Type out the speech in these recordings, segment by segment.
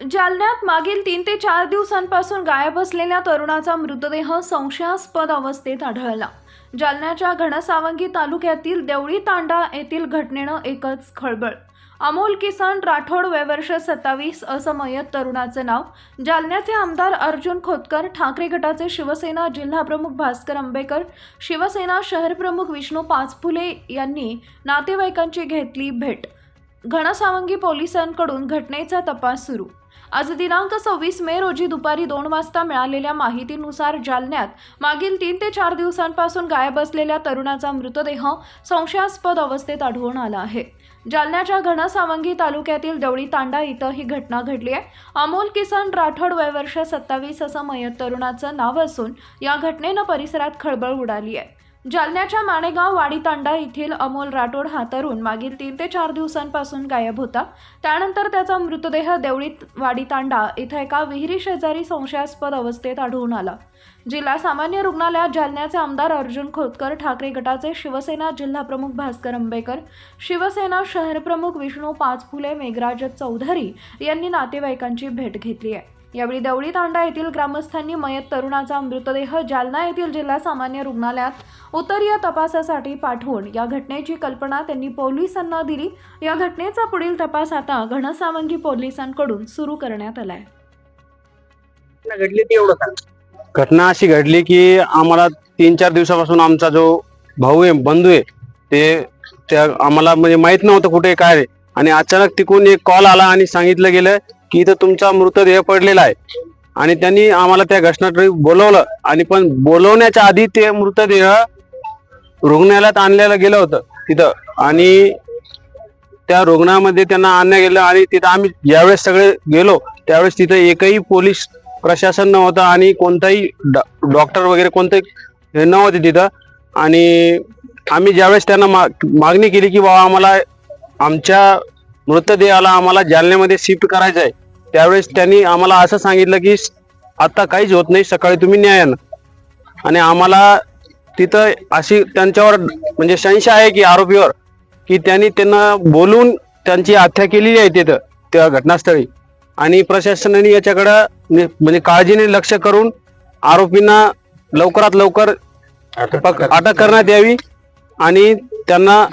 जालन्यात मागील तीन ते चार दिवसांपासून गायब असलेल्या तरुणाचा मृतदेह संशयास्पद अवस्थेत आढळला. जालन्याच्या घनसावंगी तालुक्यातील देवळी तांडा येथील घटनेनं एकच खळबळ. अमोल किसन राठोड वयवर्ष सत्तावीस असमयत तरुणाचं नाव. जालन्याचे आमदार अर्जुन खोतकर ठाकरे गटाचे शिवसेना जिल्हाप्रमुख भास्कर आंबेकर शिवसेना शहरप्रमुख विष्णू पाचफुले यांनी नातेवाईकांची घेतली भेट. घनसावंगी पोलिसांकडून घटनेचा तपास सुरू. आज दिनांक सव्वीस मे रोजी दुपारी दोन वाजता मिळालेल्या माहितीनुसार जालन्यात मागील तीन ते चार दिवसांपासून गायब असलेल्या तरुणाचा मृतदेह संशयास्पद अवस्थेत आढळून आला आहे. जालन्याच्या घनसावंगी तालुक्यातील देवळी तांडा इथं ही घटना घडली आहे. अमोल किसन राठोड वय वर्ष सत्तावीस असं मयत तरुणाचं नाव असून या घटनेनं परिसरात खळबळ उडाली आहे. जालन्याच्या माणेगाव वाडीतांडा येथील अमोल राठोड हा तरुण मागील तीन ते चार दिवसांपासून गायब होता. त्यानंतर त्याचा मृतदेह देवळीत वाडीतांडा इथं एका विहिरी शेजारी संशयास्पद अवस्थेत आढळून आला. जिल्हा सामान्य रुग्णालयात जालन्याचे आमदार अर्जुन खोतकर ठाकरे गटाचे शिवसेना जिल्हाप्रमुख भास्कर आंबेकर शिवसेना शहरप्रमुख विष्णू पाचफुले मेघराज चौधरी यांनी नातेवाईकांची भेट घेतली आहे. यावेळी देवळी तांडा येथील ग्रामस्थांनी मयत तरुणाचा मृतदेह जालना येथील जिल्हा सामान्य रुग्णालयात उत्तरीय तपासासाठी पाठवून या घटनेची कल्पना त्यांनी पोलिसांना दिली. या घटनेचा पुढील तपास आता घनसावंगी पोलिसांकडून सुरू करण्यात आलाय. घटना घडली ती एवढं सांग. घटना अशी घडली की आम्हाला तीन चार दिवसापासून आमचा जो भाऊ आहे बंधू आहे ते त्या आम्हाला म्हणजे माहीत नव्हतं कुठे काय आहे. आणि अचानक तिकून एक कॉल आला आणि सांगितलं गेलं की इथं तुमचा मृतदेह पडलेला आहे. आणि त्यांनी आम्हाला त्या घटनास्थळी बोलवलं. आणि पण बोलवण्याच्या आधी ते मृतदेह रुग्णालयात आणलेलं गेलं होतं तिथं. आणि त्या रुग्णामध्ये त्यांना आणण्यात गेलं आणि तिथं आम्ही ज्यावेळेस सगळे गेलो त्यावेळेस तिथं एकही पोलीस प्रशासन नव्हतं आणि कोणताही डॉक्टर वगैरे कोणते हे नव्हते तिथं. आणि आम्ही ज्यावेळेस त्यांना मागणी केली की बाबा आम्हाला आमच्या मृतदेहाला आम्हाला जालन्यामध्ये शिफ्ट करायचं आहे. त्यावेळेस त्यांनी आम्हाला असं सांगितलं की आता काहीच होत नाही सकाळी तुम्ही न्याय आणा. आम्हाला तिथं अशी त्यांच्यावर म्हणजे संशय आहे की आरोपीवर की त्यांनी त्यांना बोलून त्यांची हत्या केलेली आहे तिथं त्या घटनास्थळी आणि प्रशासनाने याच्याकडं म्हणजे काळजीने लक्ष करून आरोपींना लवकरात लवकर अटक करण्यात यावी आणि त्यांना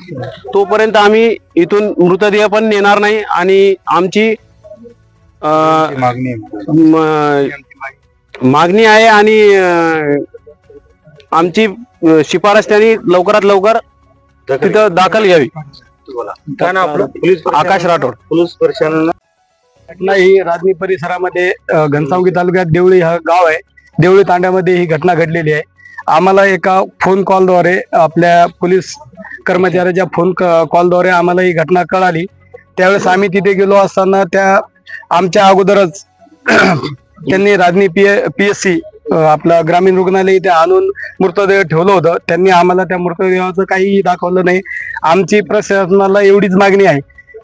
तोपर्यंत आम्ही इथून मृतदेह पण नेणार नाही आणि आमची अं, मागणी म- मागणी आहे आणि अं, आमची अं, शिफारस त्यांनी लवकरात लवकर तिथं दाखल घ्यावी. काय ना आपलं? पोलीस आकाश राठोड. पोलीस प्रशासनानं घटना ही राजनी परिसरामध्ये अ, घनसावंगी तालुक्यात देवळी हा गाव आहे. देवळी तांड्यामध्ये ही घटना घडलेली आहे. आम्हाला एका फोन कॉलद्वारे आपल्या पोलीस कर्मचाऱ्याच्या फोन कॉलद्वारे आम्हाला ही घटना कळाली. त्यावेळेस आम्ही तिथे गेलो असताना त्या आमच्या अगोदरच त्यांनी राजनी पी पी एस सी आपलं ग्रामीण रुग्णालय इथे आणून मृतदेह ठेवलं होतं. त्यांनी आम्हाला त्या मृतदेहाचं काहीही दाखवलं नाही. आमची प्रशासनाला एवढीच मागणी आहे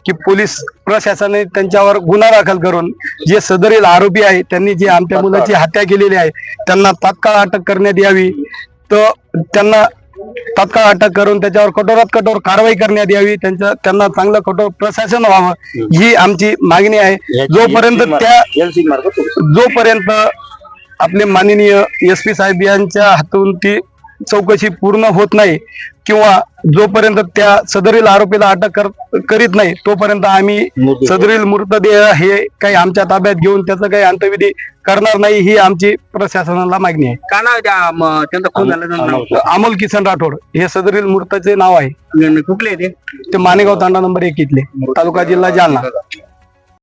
की पोलीस प्रशासनाने त्यांच्यावर गुन्हा दाखल करून जे सदरील आरोपी आहे त्यांनी जी आमच्या मुलाची हत्या केलेली आहे त्यांना तात्काळ अटक करण्यात यावी. तर त्यांना तात्काळ अटक करून त्याच्यावर कठोरात कठोर कारवाई करण्यात यावी. त्यांच्या त्यांना चांगलं कठोर प्रशासन व्हावं. ही आमची मागणी आहे. जोपर्यंत त्या जोपर्यंत आपले माननीय एस पी साहेब यांच्या हातून ती चौकशी पूर्ण होत नाही किंवा जोपर्यंत त्या सदरील आरोपीला अटक कर- करीत नाही तोपर्यंत आम्ही सदरील मृतदेह हे काही आमच्या ताब्यात घेऊन त्याचं काही अंतविधी करणार नाही ही आमची प्रशासनाला मागणी आहे. काय नाव म, त्यांचा खून झाला त्यांचं नाव? अमोल किसन राठोड. हे सदरील मृताचे नाव आहे. कुठले ते? ते मानेगाव तांडा नंबर एक इथले तालुका जिल्हा जालना.